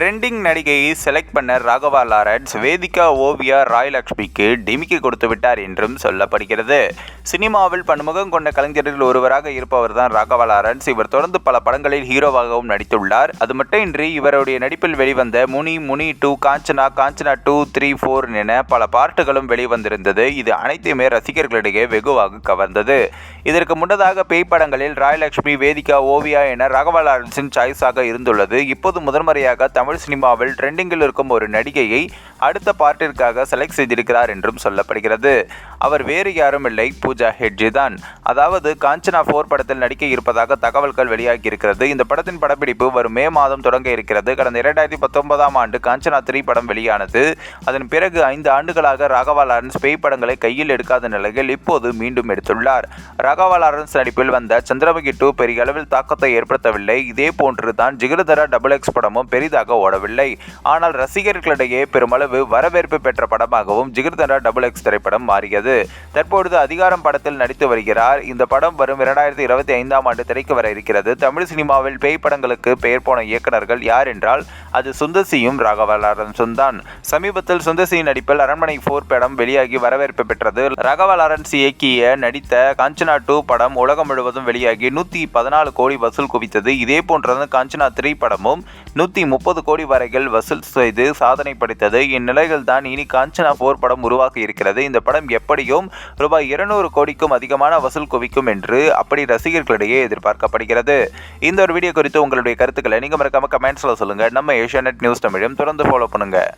Trending நடிகையை select பண்ண Raghava Lawrence Vedhika Oviya ராயலக்ஷ்மிக்கு டிமிக்கி கொடுத்து விட்டார் என்றும் சொல்லப்படுகிறது. சினிமாவில் பன்முகம் கொண்ட கலைஞரில் ஒருவராக இருப்பவர் தான் ராகவா லாரன்ஸ் இவர் தொடர்ந்து பல படங்களில் ஹீரோவாகவும் நடித்துள்ளார். அது மட்டுமின்றி இவருடைய நடிப்பில் வெளிவந்த Muni Muni two Kanchana Kanchana two three four என பல பாட்டுகளும் வெளிவந்திருந்தது. இது அனைத்துமே ரசிகர்களிடையே வெகுவாக கவர்ந்தது. இதற்கு முன்னதாக பேய் படங்களில் ராயலட்சுமி வேதிகா ஓவியா என ராகவா லாரன்ஸின் சாய்ஸாக இருந்துள்ளது. இப்போது முதன்முறையாக தமிழ் சினிமாவில் ட்ரெண்டிங்கில் இருக்கும் ஒரு நடிகையை அடுத்த பார்ட்டிற்காக செலக்ட் செய்திருக்கிறார் என்றும் சொல்லப்படுகிறது. அவர் வேறு யாரும் இல்லை. பூஜா ஹெட்ஜி தான் அதாவது காஞ்சனா போர் படத்தில் நடிக்க இருப்பதாக தகவல்கள் வெளியாகி இருக்கிறது இந்த படத்தின் படப்பிடிப்பு வரும் மே மாதம் தொடங்க இருக்கிறது. கடந்த இரண்டாயிரத்தி பத்தொன்பதாம் ஆண்டு காஞ்சனா த்ரீ படம் வெளியானது. அதன் பிறகு ஐந்து ஆண்டுகளாக ராகவா லாரன்ஸ் பேய் படங்களை கையில் எடுக்காத நிலையில் இப்போது மீண்டும் எடுத்துள்ளார். ராகவா லாரன்ஸ் நடிப்பில் வந்த சந்திரமுகி டூ பெரிய அளவில் தாக்கத்தை ஏற்படுத்தவில்லை. இதே போன்று தான் ஜிகிருதரா டபுள் எக்ஸ் படமும் பெரிதாக ஓடவில்லை. ஆனால் ரசிகர்களிடையே பெருமளவு வரவேற்பு பெற்ற படமாகவும் ஜிகிருதரா டபுள் எக்ஸ் திரைப்படம் மாறியது. தற்பொழுது அதிகாரம் படத்தில் நடித்து வருகிறார். இந்த படம் வரும் இரண்டாயிரத்தி இருபத்தி ஐந்தாம் ஆண்டு திரைக்கு வர இருக்கிறது. தமிழ் சினிமாவில் பேய் படங்களுக்கு பெயர் போன இயக்குநர்கள் யார் என்றால் அது சுந்தசியும் ராகவலாரன்ஸும் தான் சமீபத்தில் சுந்தசியின் நடிப்பில் அரண்மனை போர் படம் வெளியாகி வரவேற்பு பெற்றது. ராகவ லாரன்ஸ் இயக்கிய நடித்த காஞ்சனா டூ படம் உலகம் முழுவதும் வெளியாகி நூற்றி பதினாலு கோடி வசூல் குவித்தது. இதே போன்றது காஞ்சனா த்ரீ படமும் நூற்றி முப்பது கோடி வரைகள் வசூல் செய்து சாதனை படைத்தது. இந்நிலையில் தான் இனி காஞ்சனா போர் படம் உருவாகி இருக்கிறது. இந்த படம் எப்படியும் ரூபாய் இருநூறு கோடிக்கும் அதிகமான வசூல் குவிக்கும் என்று அப்படி ரசிகர்களிடையே எதிர்பார்க்கப்படுகிறது. இந்த ஒரு வீடியோ குறித்து உங்களுடைய கருத்துக்களை நீங்கள் மறக்காம கமெண்ட்ஸில் சொல்லுங்கள் நம்ம ஏஷியா நியூஸ் தமிழையும் தொடர்ந்து ஃபாலோ பண்ணுங்கள்